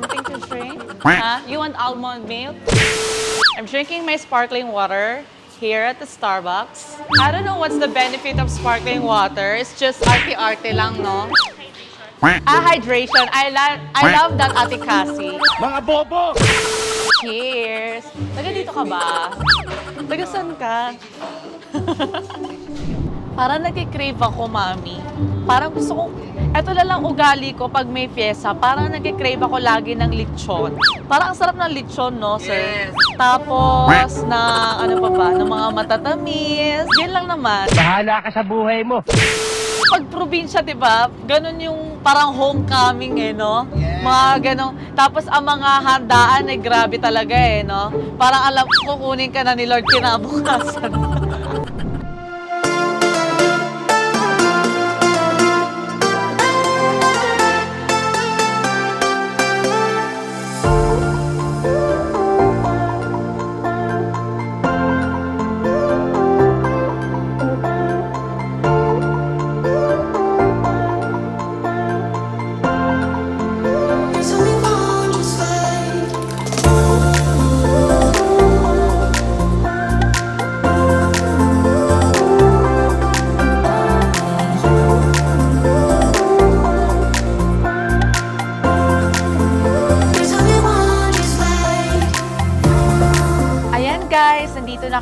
something to drink? Huh? You want almond milk? I'm drinking my sparkling water here at the Starbucks. I don't know what's the benefit of sparkling water. It's just arte-arte lang, no? Ah, hydration. I, lo- I love that Ate Cassie. Mga bobo! Cheers! Taga dito ka ba? Taga saan ka? Parang nagkikrave ako, mami. Parang gusto ko, eto na lang ugali ko pag may pyesa. Parang nagkikrave ako lagi ng lechon. Parang ang sarap ng lechon, no, sir? Tapos, na ano pa ba, ng mga matatamis. Yan lang naman. Bahala ka sa buhay mo. Pag probinsya, di ba, ganun yung parang homecoming eh, no? Mga ganun. Tapos ang mga handaan ay grabe talaga eh, no? Parang alam ko kukunin ka na ni Lord kinabukasan.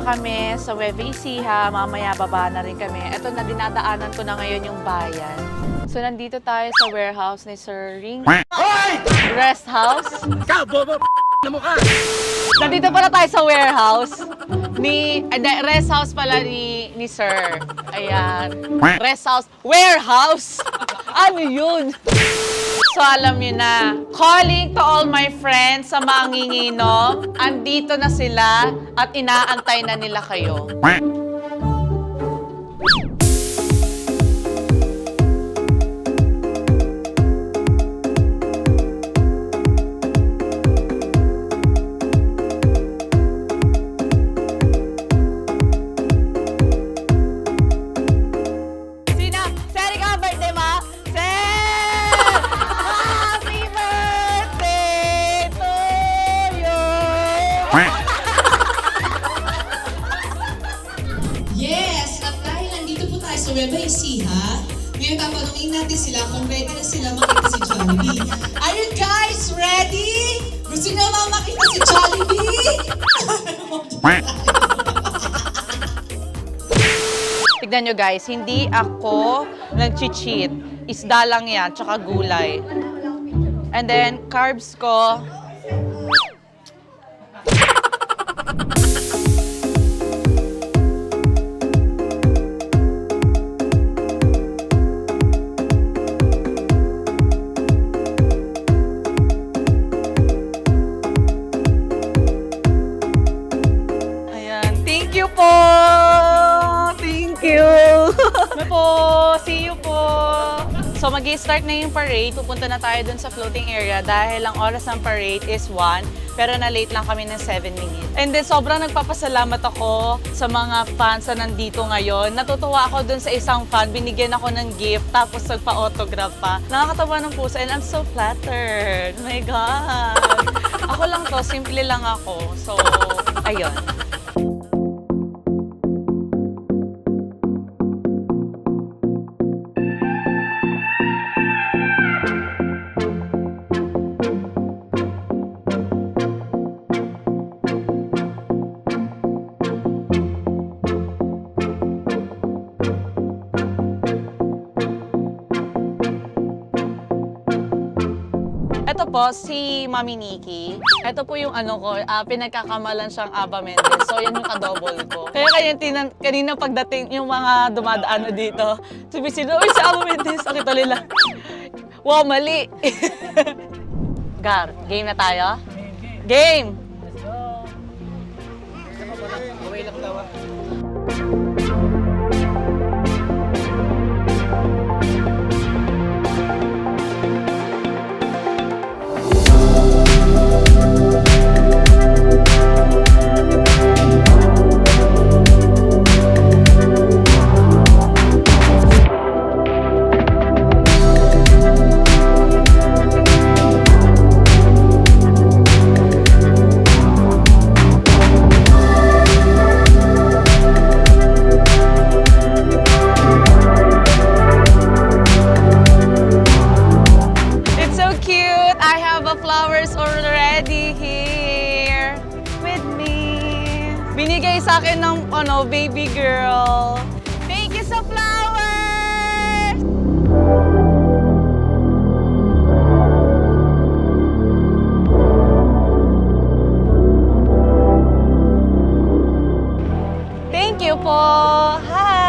kami sa Nueva Ecija. Mamaya baba na rin kami. Ito na dinadaanan ko na ngayon yung bayan. So nandito tayo sa warehouse ni Sir Ring. Hoy! Rest house. Ikaw, bobo! na mukha! Nandito pala tayo sa warehouse ni eh, rest house pala ni ni Sir. Ayan. Rest house, warehouse. Ano 'yun? So alam niyo na, calling to all my friends sa mga nginginom, andito na sila at inaantay na nila kayo. Natin sila kung ready na sila makita si Jollibee. Are you guys ready? Gusto niyo ba makita si Jollibee? Tignan nyo guys, hindi ako nag-cheat. Isda lang yan, tsaka gulay. And then, carbs ko, So mag start na yung parade. Pupunta na tayo dun sa floating area dahil ang oras ng parade is 1 pero na-late lang kami ng 7 minutes. And then sobrang nagpapasalamat ako sa mga fans na nandito ngayon. Natutuwa ako dun sa isang fan, binigyan ako ng gift tapos nagpa-autograph pa. Nakakatawa ng puso and I'm so flattered. Oh my God! Ako lang to, simple lang ako. So, ayun. Po, si Mami Nikki. Ito po yung ano ko, ah, pinagkakamalan siyang Aba Mendez. So, yan yung kadouble ko. Kaya kaya tinan, kanina pagdating yung mga dumadaan dito, sabi sila, Uy, si Aba Mendez! Ang kita nila. Wow, mali! Gar, game na tayo? Game! Ano, baby girl. Thank you sa flowers! Thank you po. Hi!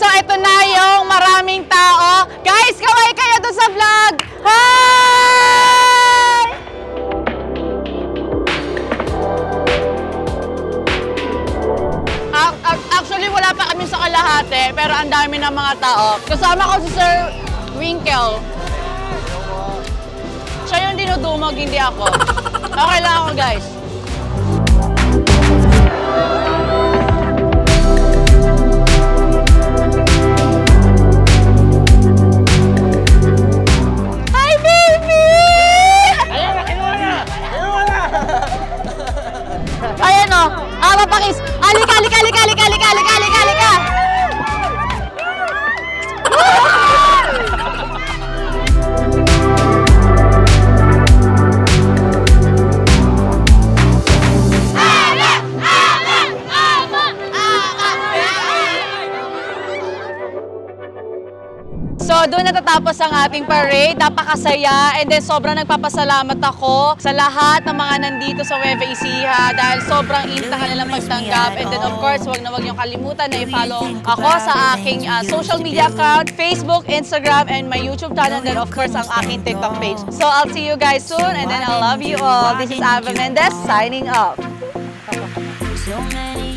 so ito na yung maraming tao. Guys, kaway kayo doon sa vlog! Hi! Ac- ac- Actually, wala pa kami sa kalahati, pero ang dami ng mga tao. Kasama ko si Sir Winkle. Siya yung dinudumog, hindi ako. Okay lang ako, guys. Doon natatapos ang ating parade. Napakasaya. And then, sobrang nagpapasalamat ako sa lahat ng mga nandito sa Nueva Ecija dahil sobrang init ang kanilang pagtanggap. And then, of course, wag na wag niyong kalimutan na i-follow ako sa aking uh, social media account, Facebook, Instagram, and my YouTube channel. And then, of course, ang aking TikTok page. So, I'll see you guys soon. And then, I love you all. This is Ava Mendez signing off. So many